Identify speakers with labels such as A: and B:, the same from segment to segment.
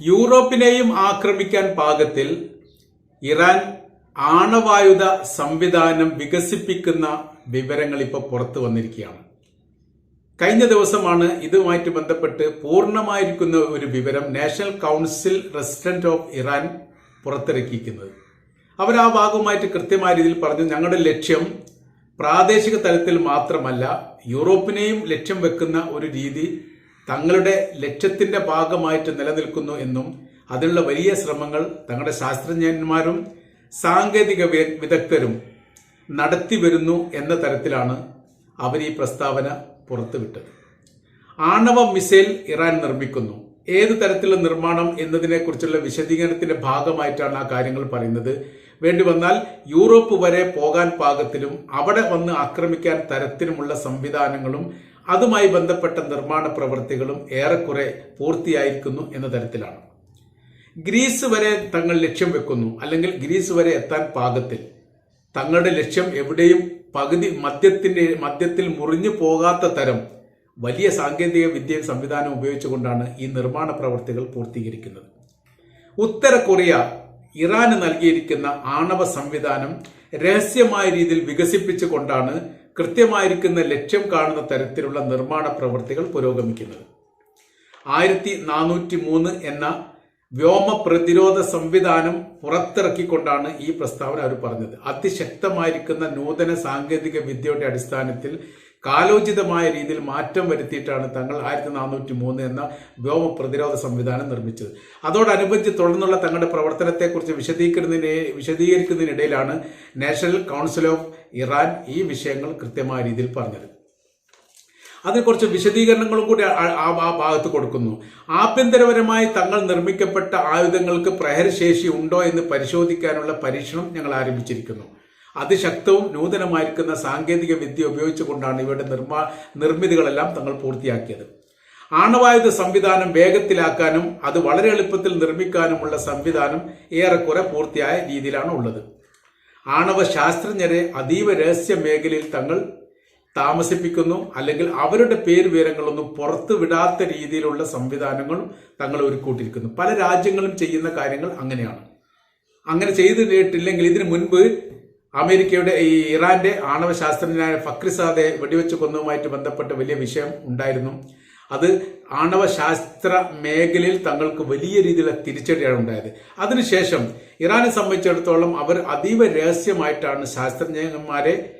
A: യൂറോപ്പിനെയും ആക്രമിക്കാൻ പാകത്തിൽ ഇറാൻ ആണവായുധ സംവിധാനം വികസിപ്പിക്കുന്ന വിവരങ്ങൾ ഇപ്പോൾ പുറത്തു വന്നിരിക്കുകയാണ്. കഴിഞ്ഞ ദിവസമാണ് ഇതുമായിട്ട് ബന്ധപ്പെട്ട് പൂർണമായിരിക്കുന്ന ഒരു വിവരം national council resident of Iran പുറത്തിറക്കിയിരിക്കുന്നത്. അവർ ആ ഭാഗവുമായിട്ട് കൃത്യമായ രീതിയിൽ പറഞ്ഞു ഞങ്ങളുടെ ലക്ഷ്യം പ്രാദേശിക തലത്തിൽ മാത്രമല്ല യൂറോപ്പിനെയും ലക്ഷ്യം വെക്കുന്ന ഒരു രീതി തങ്ങളുടെ ലക്ഷ്യത്തിന്റെ ഭാഗമായിട്ട് നിലനിൽക്കുന്നു എന്നും അതിനുള്ള വലിയ ശ്രമങ്ങൾ തങ്ങളുടെ ശാസ്ത്രജ്ഞന്മാരും സാങ്കേതിക വിദഗ്ധരും നടത്തി വരുന്നു എന്ന തരത്തിലാണ് അവർ ഈ പ്രസ്താവന പുറത്തുവിട്ടത്. ആണവ മിസൈൽ ഇറാൻ നിർമ്മിക്കുന്നു. ഏത് തരത്തിലുള്ള നിർമ്മാണം എന്നതിനെക്കുറിച്ചുള്ള വിശദീകരണത്തിന്റെ ഭാഗമായിട്ടാണ് ആ കാര്യങ്ങൾ പറയുന്നത്. വേണ്ടി വന്നാൽ യൂറോപ്പ് വരെ പോകാൻ പാകത്തിലും അവിടെ വന്ന് ആക്രമിക്കാൻ തരത്തിലുമുള്ള സംവിധാനങ്ങളും അതുമായി ബന്ധപ്പെട്ട നിർമ്മാണ പ്രവൃത്തികളും ഏറെക്കുറെ പൂർത്തിയായിരിക്കുന്നു എന്ന തരത്തിലാണ്. ഗ്രീസ് വരെ തങ്ങൾ ലക്ഷ്യം വെക്കുന്നു. അല്ലെങ്കിൽ ഗ്രീസ് വരെ എത്താൻ പാകത്തിൽ. തങ്ങളുടെ ലക്ഷ്യം എവിടെയും പകുതി മദ്യത്തിന്റെ മദ്യത്തിൽ മുറിഞ്ഞു പോകാത്ത തരം വലിയ സാങ്കേതിക വിദ്യയും സംവിധാനം ഉപയോഗിച്ചുകൊണ്ടാണ് ഈ നിർമ്മാണ പ്രവർത്തികൾ പൂർത്തീകരിക്കുന്നത്. ഉത്തര കൊറിയ ഇറാന് നൽകിയിരിക്കുന്ന ആണവ സംവിധാനം രഹസ്യമായ രീതിയിൽ വികസിപ്പിച്ചുകൊണ്ടാണ് കൃത്യമായിരിക്കുന്ന ലക്ഷ്യം കാണുന്ന തരത്തിലുള്ള നിർമ്മാണ പ്രവൃത്തികൾ പുരോഗമിക്കുന്നത്. ആയിരത്തി നാനൂറ്റി മൂന്ന് എന്ന വ്യോമ പ്രതിരോധ സംവിധാനം പുറത്തിറക്കിക്കൊണ്ടാണ് ഈ പ്രസ്താവന അവർ പറഞ്ഞത്. അതിശക്തമായിരിക്കുന്ന നൂതന സാങ്കേതിക വിദ്യയുടെ അടിസ്ഥാനത്തിൽ കാലോചിതമായ രീതിയിൽ മാറ്റം വരുത്തിയിട്ടാണ് തങ്ങൾ ആയിരത്തി നാനൂറ്റി മൂന്ന് എന്ന വ്യോമ പ്രതിരോധ സംവിധാനം നിർമ്മിച്ചത്. അതോടനുബന്ധിച്ച് തുടർന്നുള്ള തങ്ങളുടെ പ്രവർത്തനത്തെക്കുറിച്ച് വിശദീകരിക്കുന്നതിന് വിശദീകരിക്കുന്നതിനിടയിലാണ് നാഷണൽ കൗൺസിൽ ഓഫ് ഇറാൻ ഈ വിഷയങ്ങൾ കൃത്യമായ രീതിയിൽ പറഞ്ഞത്. അതിന് കുറച്ച് വിശദീകരണങ്ങളും കൂടി ആ- ഭാഗത്ത് കൊടുക്കുന്നു. ആഭ്യന്തരപരമായി തങ്ങൾ നിർമ്മിക്കപ്പെട്ട ആയുധങ്ങൾക്ക് പ്രഹരശേഷി ഉണ്ടോ എന്ന് പരിശോധിക്കാനുള്ള പരീക്ഷണം ഞങ്ങൾ ആരംഭിച്ചിരിക്കുന്നു. അതിശക്തവും നൂതനമായിരിക്കുന്ന സാങ്കേതിക വിദ്യ ഉപയോഗിച്ചുകൊണ്ടാണ് ഇവരുടെ നിർമ്മാ നിർമ്മിതികളെല്ലാം തങ്ങൾ പൂർത്തിയാക്കിയത്. ആണവായുധ സംവിധാനം വേഗത്തിലാക്കാനും അത് വളരെ എളുപ്പത്തിൽ നിർമ്മിക്കാനുമുള്ള സംവിധാനം ഏറെക്കുറെ പൂർത്തിയായ രീതിയിലാണ് ഉള്ളത് ആണവ ശാസ്ത്രജ്ഞരെ അതീവ രഹസ്യ മേഖലയിൽ തങ്ങൾ താമസിപ്പിക്കുന്നു അല്ലെങ്കിൽ അവരുടെ പേര് വിവരങ്ങളൊന്നും പുറത്തു വിടാത്ത രീതിയിലുള്ള സംവിധാനങ്ങളും തങ്ങൾ ഒരുക്കൂട്ടിയിരിക്കുന്നു പല രാജ്യങ്ങളും ചെയ്യുന്ന കാര്യങ്ങൾ അങ്ങനെയാണ്. അങ്ങനെ ചെയ്തു ചെയ്തിട്ടില്ലെങ്കിൽ ഇതിനു മുൻപ് അമേരിക്കയുടെ ഈ ഇറാന്റെ ആണവ ശാസ്ത്രജ്ഞനായ ഫക്രിസാദെ വെടിവെച്ച് കൊന്നതുമായിട്ട് ബന്ധപ്പെട്ട വലിയ വിഷയം ഉണ്ടായിരുന്നു. അത് ആണവ ശാസ്ത്ര മേഖലയിൽ തങ്ങൾക്ക് വലിയ രീതിയിലുള്ള തിരിച്ചടിയാണ് ഉണ്ടായത്. അതിനുശേഷം ഇറാനെ സംബന്ധിച്ചിടത്തോളം അവർ അതീവ രഹസ്യമായിട്ടാണ് ശാസ്ത്രജ്ഞന്മാരെ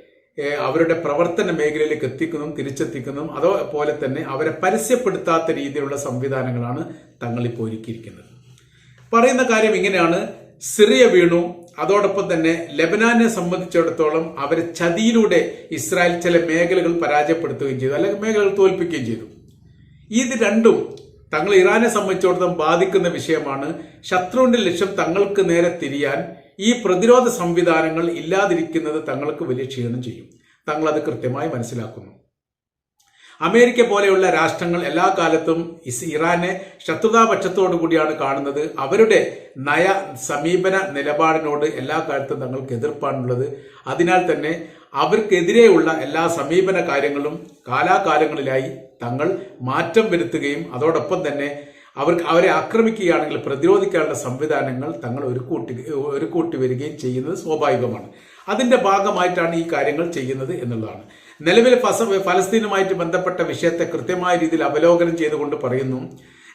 A: അവരുടെ പ്രവർത്തന മേഖലയിലേക്ക് എത്തിക്കുന്നതും തിരിച്ചെത്തിക്കുന്നതും അതേപോലെ തന്നെ അവരെ പരസ്യപ്പെടുത്താത്ത രീതിയിലുള്ള സംവിധാനങ്ങളാണ് തങ്ങളിപ്പോൾ ഒരുക്കിയിരിക്കുന്നത്. പറയുന്ന കാര്യം ഇങ്ങനെയാണ്. സിറിയ വീണു അതോടൊപ്പം തന്നെ ലബനാനെ സംബന്ധിച്ചിടത്തോളം അവർ ചതിയിലൂടെ ഇസ്രായേൽ ചില മേഖലകൾ പരാജയപ്പെടുത്തുകയും ചെയ്തു അല്ലെങ്കിൽ മേഖലകൾ തോൽപ്പിക്കുകയും ചെയ്തു. ഇത് രണ്ടും തങ്ങൾ ഇറാനെ സംബന്ധിച്ചിടത്തോളം ബാധിക്കുന്ന വിഷയമാണ്. ശത്രുവിന്റെ ലക്ഷ്യം തങ്ങൾക്ക് നേരെ തിരിയാൻ ഈ പ്രതിരോധ സംവിധാനങ്ങൾ ഇല്ലാതിരിക്കുന്നത് തങ്ങൾക്ക് വലിയ ക്ഷീണം ചെയ്യും. തങ്ങൾ അത് കൃത്യമായി മനസ്സിലാക്കുന്നു. അമേരിക്ക പോലെയുള്ള രാഷ്ട്രങ്ങൾ എല്ലാ കാലത്തും ഇറാനെ ശത്രുതാപക്ഷത്തോടു കൂടിയാണ് കാണുന്നത്. അവരുടെ നയ സമീപന നിലപാടിനോട് എല്ലാ കാലത്തും തങ്ങൾക്ക് എതിർപ്പാണുള്ളത്. അതിനാൽ തന്നെ അവർക്കെതിരെയുള്ള എല്ലാ സമീപന കാര്യങ്ങളും കാലാകാലങ്ങളിലായി തങ്ങൾ മാറ്റം വരുത്തുകയും അതോടൊപ്പം തന്നെ അവർക്ക് അവരെ ആക്രമിക്കുകയാണെങ്കിൽ പ്രതിരോധിക്കാനുള്ള സംവിധാനങ്ങൾ തങ്ങൾ ഒരു കൂട്ടി ഒരു കൂട്ടി വരികയും ചെയ്യുന്നത് സ്വാഭാവികമാണ്. അതിന്റെ ഭാഗമായിട്ടാണ് ഈ കാര്യങ്ങൾ ചെയ്യുന്നത് എന്നുള്ളതാണ്. നിലവിൽ ഫസ ഫലസ്തീനുമായിട്ട് ബന്ധപ്പെട്ട വിഷയത്തെ കൃത്യമായ രീതിയിൽ അവലോകനം ചെയ്തുകൊണ്ട് പറയുന്നു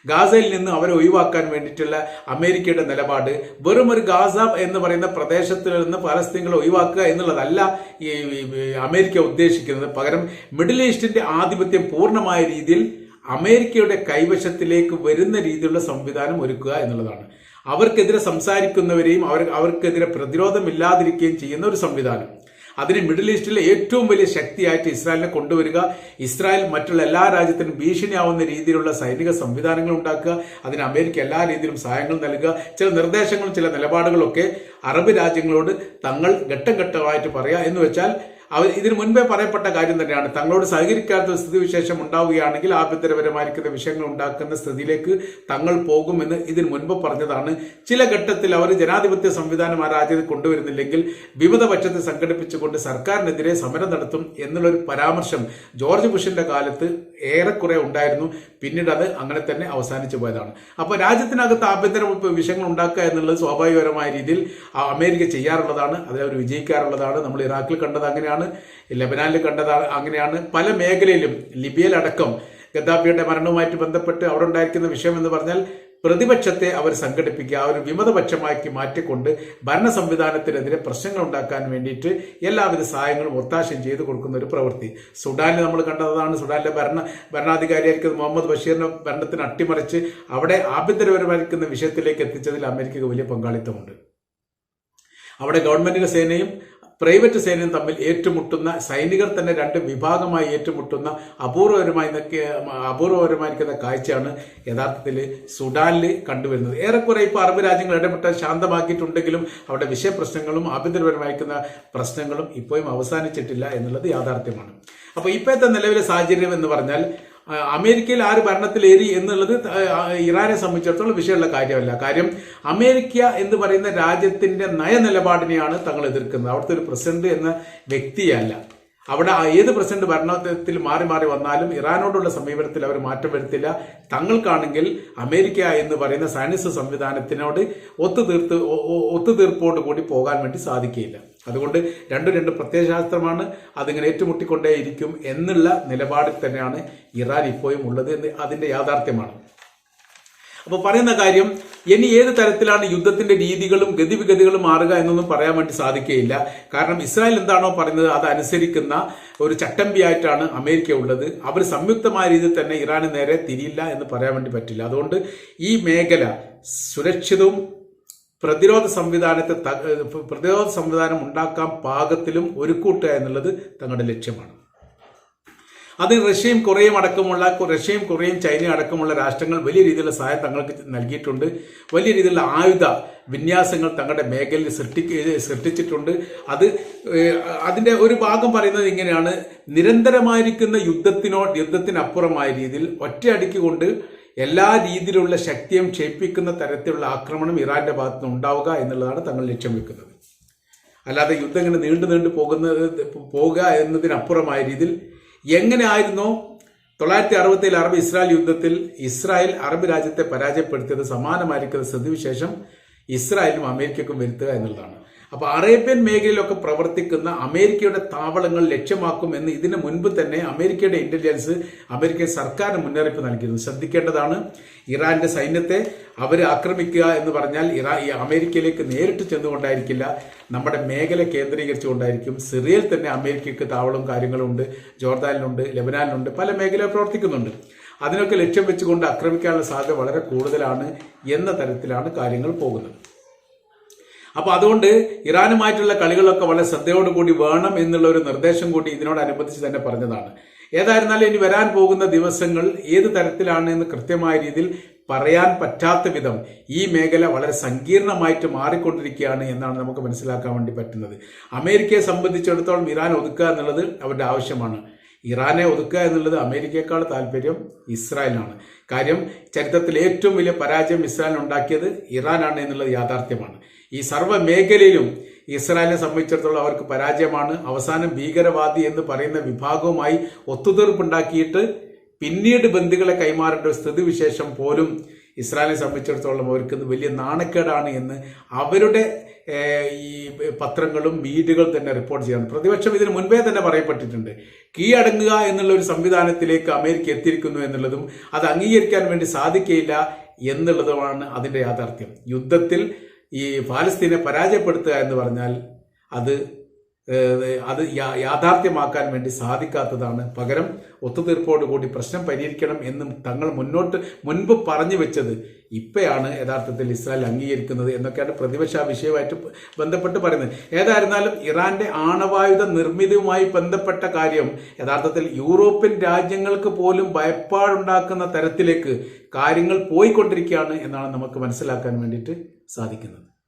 A: ഗാസയിൽ നിന്ന് അവരെ ഒഴിവാക്കാൻ വേണ്ടിയിട്ടുള്ള അമേരിക്കയുടെ നിലപാട് വെറും ഒരു ഗാസ എന്ന് പറയുന്ന പ്രദേശത്തിൽ നിന്ന് ഫലസ്തീനുകളെ ഒഴിവാക്കുക എന്നുള്ളതല്ല ഈ അമേരിക്ക ഉദ്ദേശിക്കുന്നത്. പകരം മിഡിൽ ഈസ്റ്റിന്റെ ആധിപത്യം പൂർണമായ രീതിയിൽ അമേരിക്കയുടെ കൈവശത്തിലേക്ക് വരുന്ന രീതിയിലുള്ള സംവിധാനം ഒരുക്കുക എന്നുള്ളതാണ്. അവർക്കെതിരെ സംസാരിക്കുന്നവരെയും അവർ അവർക്കെതിരെ പ്രതിരോധമില്ലാതിരിക്കുകയും ചെയ്യുന്ന ഒരു സംവിധാനം. അതിന് മിഡിൽ ഈസ്റ്റിലെ ഏറ്റവും വലിയ ശക്തിയായിട്ട് ഇസ്രായേലിനെ കൊണ്ടുവരിക ഇസ്രായേൽ മറ്റുള്ള എല്ലാ രാജ്യത്തിനും ഭീഷണിയാവുന്ന രീതിയിലുള്ള സൈനിക സംവിധാനങ്ങൾ ഉണ്ടാക്കുക അതിന് അമേരിക്ക എല്ലാ രീതിയിലും സഹായങ്ങൾ നൽകുക ചില നിർദ്ദേശങ്ങളും ചില നിലപാടുകളൊക്കെ അറബ് രാജ്യങ്ങളോട് തങ്ങൾ ഘട്ടം ഘട്ടമായിട്ട് പറയുക എന്ന് വെച്ചാൽ ഇതിനു മുൻപേ പറയപ്പെട്ട കാര്യം തന്നെയാണ്. തങ്ങളോട് സഹകരിക്കാത്ത സ്ഥിതിവിശേഷം ഉണ്ടാവുകയാണെങ്കിൽ ആഭ്യന്തരപരമായിരിക്കുന്ന വിഷയങ്ങൾ ഉണ്ടാക്കുന്ന സ്ഥിതിയിലേക്ക് തങ്ങൾ പോകുമെന്ന് ഇതിനു മുൻപ് പറഞ്ഞതാണ്. ചില ഘട്ടത്തിൽ അവർ ജനാധിപത്യ സംവിധാനം ആ രാജ്യത്ത് കൊണ്ടുവരുന്നില്ലെങ്കിൽ വിമത പക്ഷത്തെ സംഘടിപ്പിച്ചുകൊണ്ട് സർക്കാരിനെതിരെ സമരം നടത്തും എന്നുള്ളൊരു പരാമർശം ജോർജ് ബുഷിന്റെ കാലത്ത് ഏറെക്കുറെ ഉണ്ടായിരുന്നു. പിന്നീട് അത് അങ്ങനെ തന്നെ അവസാനിച്ചു പോയതാണ്. അപ്പോൾ രാജ്യത്തിനകത്ത് ആഭ്യന്തര വിഷയങ്ങൾ ഉണ്ടാക്കുക എന്നുള്ളത് സ്വാഭാവികപരമായ രീതിയിൽ അമേരിക്ക ചെയ്യാറുള്ളതാണ് അതിൽ അവർ വിജയിക്കാറുള്ളതാണ്. നമ്മൾ ഇറാഖിൽ കണ്ടത് അങ്ങനെയാണ്. ലബനാനിൽ കണ്ടത് അങ്ങനെയാണ് പല മേഖലയിലും ലിബിയയിലടക്കം ഗദ്ദാഫിയുടെ മരണവുമായിട്ട് ബന്ധപ്പെട്ട് അവിടെ ഉണ്ടായിരിക്കുന്ന വിഷയം എന്ന് പറഞ്ഞാൽ പ്രതിപക്ഷത്തെ അവർ സംഘടിപ്പിക്കുക അവർ വിമതപക്ഷമാക്കി മാറ്റിക്കൊണ്ട് ഭരണ സംവിധാനത്തിനെതിരെ പ്രശ്നങ്ങൾ ഉണ്ടാക്കാൻ വേണ്ടിയിട്ട് എല്ലാവിധ സഹായങ്ങളും ഒത്താശയും ചെയ്തു കൊടുക്കുന്ന ഒരു പ്രവൃത്തി. സുഡാനിൽ നമ്മൾ കണ്ടതാണ്. സുഡാനിലെ ഭരണ ഭരണാധികാരിയായിരിക്കുന്ന മുഹമ്മദ് ബഷീറിനെ ഭരണത്തിന് അട്ടിമറിച്ച് അവിടെ ആഭ്യന്തരപരമായിരിക്കുന്ന വിഷയത്തിലേക്ക് എത്തിച്ചതിൽ അമേരിക്കക്ക് വലിയ പങ്കാളിത്തമുണ്ട്. അവിടെ ഗവൺമെന്റിന്റെ സേനയും പ്രൈവറ്റ് സേനയും തമ്മിൽ ഏറ്റുമുട്ടുന്ന സൈനികർ തന്നെ രണ്ട് വിഭാഗമായി ഏറ്റുമുട്ടുന്ന അപൂർവപരമായി അപൂർവപരമായിരിക്കുന്ന കാഴ്ചയാണ് യഥാർത്ഥത്തിൽ സുഡാനിൽ കണ്ടുവരുന്നത്. ഏറെക്കുറെ ഇപ്പോൾ അറബ് രാജ്യങ്ങൾ ഇടപെട്ട് ശാന്തമാക്കിയിട്ടുണ്ടെങ്കിലും അവിടെ വിഷയപ്രശ്നങ്ങളും ആഭ്യന്തരപരമായിരിക്കുന്ന പ്രശ്നങ്ങളും ഇപ്പോഴും അവസാനിച്ചിട്ടില്ല എന്നുള്ളത് യാഥാർത്ഥ്യമാണ്. അപ്പോൾ ഇപ്പോഴത്തെ നിലവിലെ സാഹചര്യം എന്ന് പറഞ്ഞാൽ അമേരിക്കയിൽ ആര് ഭരണത്തിലേറി എന്നുള്ളത് ഇറാനെ സംബന്ധിച്ചിടത്തോളം വിഷയമുള്ള കാര്യമല്ല. കാര്യം അമേരിക്ക എന്ന് പറയുന്ന രാജ്യത്തിന്റെ നയനിലപാടിനെയാണ് തങ്ങൾ എതിർക്കുന്നത്. അവിടുത്തെ ഒരു പ്രസിഡന്റ് എന്ന വ്യക്തിയല്ല. അവിടെ ഏത് പ്രസിഡന്റ് ഭരണത്തിൽ മാറി മാറി വന്നാലും ഇറാനോടുള്ള സമീപനത്തിൽ അവർ മാറ്റം വരുത്തില്ല. തങ്ങൾക്കാണെങ്കിൽ അമേരിക്ക എന്ന് പറയുന്ന സയൻസ് സംവിധാനത്തിനോട് ഒത്തുതീർത്ത് ഒത്തുതീർപ്പോട് കൂടി പോകാൻ വേണ്ടി സാധിക്കുകയില്ല. അതുകൊണ്ട് രണ്ടും രണ്ട് പ്രത്യയശാസ്ത്രമാണ് അതിങ്ങനെ ഏറ്റുമുട്ടിക്കൊണ്ടേയിരിക്കും എന്നുള്ള നിലപാടിൽ തന്നെയാണ് ഇറാൻ ഇപ്പോഴും ഉള്ളത് എന്ന് അതിന്റെ യാഥാർത്ഥ്യമാണ്. അപ്പോൾ പറയുന്ന കാര്യം ഇനി ഏത് തരത്തിലാണ് യുദ്ധത്തിന്റെ രീതികളും ഗതിവിഗതികളും മാറുക എന്നൊന്നും പറയാൻ വേണ്ടി സാധിക്കുകയില്ല. കാരണം ഇസ്രായേൽ എന്താണോ പറയുന്നത് അത് അനുസരിക്കുന്ന ഒരു ചട്ടമ്പിയായിട്ടാണ് അമേരിക്ക ഉള്ളത്. അവർ സംയുക്തമായ രീതിയിൽ തന്നെ ഇറാന് നേരെ തിരിയില്ല എന്ന് പറയാൻ വേണ്ടി പറ്റില്ല. അതുകൊണ്ട് ഈ മേഖല സുരക്ഷിതവും പ്രതിരോധ സംവിധാനത്തെ പ്രതിരോധ സംവിധാനം ഉണ്ടാക്കാൻ പാകത്തിലും ഒരുക്കൂട്ടുക എന്നുള്ളത് തങ്ങളുടെ ലക്ഷ്യമാണ്. അത് റഷ്യയും കൊറിയയും അടക്കമുള്ള റഷ്യയും കൊറിയയും ചൈനയും അടക്കമുള്ള രാഷ്ട്രങ്ങൾ വലിയ രീതിയിലുള്ള സഹായം തങ്ങൾക്ക് നൽകിയിട്ടുണ്ട്. വലിയ രീതിയിലുള്ള ആയുധ വിന്യാസങ്ങൾ തങ്ങളുടെ മേഖലയിൽ സൃഷ്ടി സൃഷ്ടിച്ചിട്ടുണ്ട്. അത് അതിന്റെ ഒരു ഭാഗം പറയുന്നത് ഇങ്ങനെയാണ്. നിരന്തരമായിരിക്കുന്ന യുദ്ധത്തിനോ യുദ്ധത്തിനപ്പുറമായ രീതിയിൽ ഒറ്റയടിക്ക് കൊണ്ട് എല്ലാ രീതിയിലുള്ള ശക്തിയും ക്ഷയിപ്പിക്കുന്ന തരത്തിലുള്ള ആക്രമണം ഇറാന്റെ ഭാഗത്ത് നിന്ന് ഉണ്ടാവുക എന്നുള്ളതാണ് തങ്ങൾ ലക്ഷ്യം വെക്കുന്നത്. അല്ലാതെ യുദ്ധം ഇങ്ങനെ നീണ്ടു നീണ്ടു പോകുന്നത് പോകുക എന്നതിനപ്പുറമായ രീതിയിൽ എങ്ങനെയായിരുന്നോ തൊള്ളായിരത്തി അറുപത്തിയിൽ അറബ് ഇസ്രായേൽ യുദ്ധത്തിൽ ഇസ്രായേൽ അറബ് രാജ്യത്തെ പരാജയപ്പെടുത്തിയത് സമാനമായിരിക്കുന്ന സ്ഥിതിവിശേഷം ഇസ്രായേലും അമേരിക്കക്കും വരുത്തുക എന്നുള്ളതാണ്. അപ്പൊ അറേബ്യൻ മേഖലയിലൊക്കെ പ്രവർത്തിക്കുന്ന അമേരിക്കയുടെ താവളങ്ങൾ ലക്ഷ്യമാക്കും എന്ന് ഇതിനു മുൻപ് തന്നെ അമേരിക്കയുടെ ഇന്റലിജൻസ് അമേരിക്കൻ സർക്കാരിന് മുന്നറിയിപ്പ് നൽകിയിരുന്നു. ശ്രദ്ധിക്കേണ്ടതാണ് ഇറാന്റെ സൈന്യത്തെ അവർ ആക്രമിക്കുക എന്ന് പറഞ്ഞാൽ ഇറാ അമേരിക്കയിലേക്ക് നേരിട്ട് ചെന്നുകൊണ്ടായിരിക്കില്ല. നമ്മുടെ മേഖല കേന്ദ്രീകരിച്ചുകൊണ്ടായിരിക്കും. സിറിയയിൽ തന്നെ അമേരിക്കയ്ക്ക് താവളവും കാര്യങ്ങളും ഉണ്ട്. ജോർദാനിലുണ്ട് ലെബനാനിലുണ്ട് പല മേഖലയിൽ പ്രവർത്തിക്കുന്നുണ്ട്. അതിനൊക്കെ ലക്ഷ്യം വെച്ചുകൊണ്ട് ആക്രമിക്കാനുള്ള സാധ്യത വളരെ കൂടുതലാണ് എന്ന തരത്തിലാണ് കാര്യങ്ങൾ പോകുന്നത്. അപ്പൊ അതുകൊണ്ട് ഇറാനുമായിട്ടുള്ള കളികളൊക്കെ വളരെ ശ്രദ്ധയോടുകൂടി വേണം എന്നുള്ള ഒരു നിർദ്ദേശം കൂടി ഇതിനോടനുബന്ധിച്ച് തന്നെ പറഞ്ഞതാണ്. ഏതായിരുന്നാലും ഇനി വരാൻ പോകുന്ന ദിവസങ്ങൾ ഏത് തരത്തിലാണ് എന്ന് കൃത്യമായ രീതിയിൽ പറയാൻ പറ്റാത്ത വിധം ഈ മേഖല വളരെ സങ്കീർണമായിട്ട് മാറിക്കൊണ്ടിരിക്കുകയാണ് എന്നാണ് നമുക്ക് മനസ്സിലാക്കാൻ വേണ്ടി പറ്റുന്നത്. അമേരിക്കയെ സംബന്ധിച്ചിടത്തോളം ഇറാൻ ഒതുക്കുക എന്നുള്ളത് അവരുടെ ആവശ്യമാണ്. ഇറാനെ ഒതുക്കുക എന്നുള്ളത് അമേരിക്കയെക്കാൾ താല്പര്യം ഇസ്രായേലിനാണ്. കാര്യം ചരിത്രത്തിൽ ഏറ്റവും വലിയ പരാജയം ഇസ്രായേൽ ഉണ്ടാക്കിയത് ഇറാനാണ് എന്നുള്ളത് യാഥാർത്ഥ്യമാണ്. ഈ സർവ മേഖലയിലും ഇസ്രായേലിനെ സംബന്ധിച്ചിടത്തോളം അവർക്ക് പരാജയമാണ്. അവസാനം ഭീകരവാദി എന്ന് പറയുന്ന വിഭാഗവുമായി ഒത്തുതീർപ്പുണ്ടാക്കിയിട്ട് പിന്നീട് ബന്ധുക്കളെ കൈമാറേണ്ട ഒരു സ്ഥിതിവിശേഷം പോലും ഇസ്രായേലിനെ സംബന്ധിച്ചിടത്തോളം അവർക്ക് വലിയ നാണക്കേടാണ് എന്ന് അവരുടെ ഈ പത്രങ്ങളും മീഡിയകളും തന്നെ റിപ്പോർട്ട് ചെയ്യണം പ്രതിപക്ഷം ഇതിന് മുൻപേ തന്നെ പറയപ്പെട്ടിട്ടുണ്ട്. കീഴടങ്ങുക എന്നുള്ള ഒരു സംവിധാനത്തിലേക്ക് അമേരിക്ക എത്തിയിരിക്കുന്നു എന്നുള്ളതും അത് അംഗീകരിക്കാൻ വേണ്ടി സാധിക്കയില്ല എന്നുള്ളതുമാണ് അതിന്റെ യാഥാർത്ഥ്യം. യുദ്ധത്തിൽ ഈ ഫാലസ്തീനെ പരാജയപ്പെടുത്തുക എന്ന് പറഞ്ഞാൽ അത് അത് യാഥാർത്ഥ്യമാക്കാൻ വേണ്ടി സാധിക്കാത്തതാണ്. പകരം ഒത്തുതീർപ്പോടുകൂടി പ്രശ്നം പരിഹരിക്കണം എന്നും തങ്ങൾ മുന്നോട്ട് മുൻപ് പറഞ്ഞു വെച്ചത് ഇപ്പോഴാണ് യഥാർത്ഥത്തിൽ ഇസ്രായേൽ അംഗീകരിക്കുന്നത് എന്നൊക്കെയാണ് പ്രതിപക്ഷ ആ വിഷയമായിട്ട് ബന്ധപ്പെട്ട് പറയുന്നത്. ഏതായിരുന്നാലും ഇറാന്റെ ആണവായുധ നിർമ്മിതിയുമായി ബന്ധപ്പെട്ട കാര്യം യഥാർത്ഥത്തിൽ യൂറോപ്യൻ രാജ്യങ്ങൾക്ക് പോലും ഭയപ്പാടുണ്ടാക്കുന്ന തരത്തിലേക്ക് കാര്യങ്ങൾ പോയിക്കൊണ്ടിരിക്കുകയാണ് എന്നാണ് നമുക്ക് മനസ്സിലാക്കാൻ വേണ്ടിയിട്ട് സാധിക്കുന്നത്.